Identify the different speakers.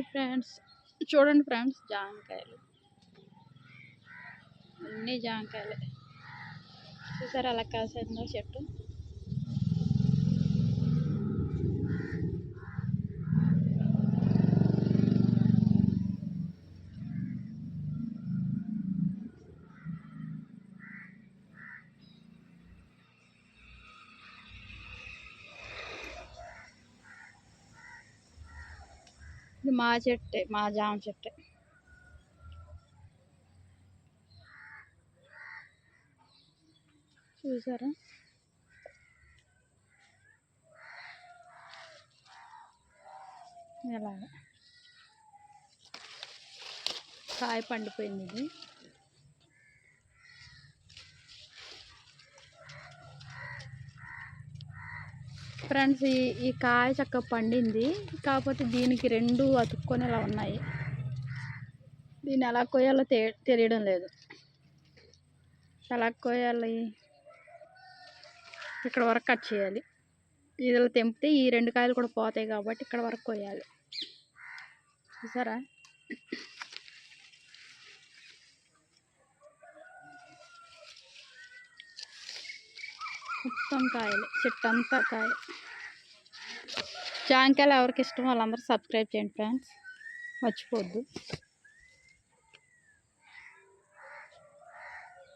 Speaker 1: Hi friends చూడండి friends జామకాయలు అన్నీ జామకాయలే చూసారు అలా కాసిందో చెట్టు? ఇది మా చెట్టే మా జామ చెట్టే. చూసారా? ఎలాగ కాయ పండిపోయింది ఇది. ఫ్రెండ్స్ ఈ ఈ కాయ చక్కగా పండింది. కాకపోతే దీనికి రెండు అతుక్కొని ఇలా ఉన్నాయి. దీన్ని ఎలా కోయాలో తె తెలియడం లేదు. ఎలా కోయాలి ఇక్కడ వరకు కట్ చేయాలి. ఇదిలో తెంపితే ఈ రెండు కాయలు కూడా పోతాయి కాబట్టి ఇక్కడ వరకు కోయాలి చూసారా? మొత్తం కాయలు చెట్టు అంతా కాయ జాంకాయలు ఎవరికి ఇష్టం వాళ్ళందరూ సబ్స్క్రైబ్ చేయండి ఫ్రెండ్స్ మర్చిపోవద్దు.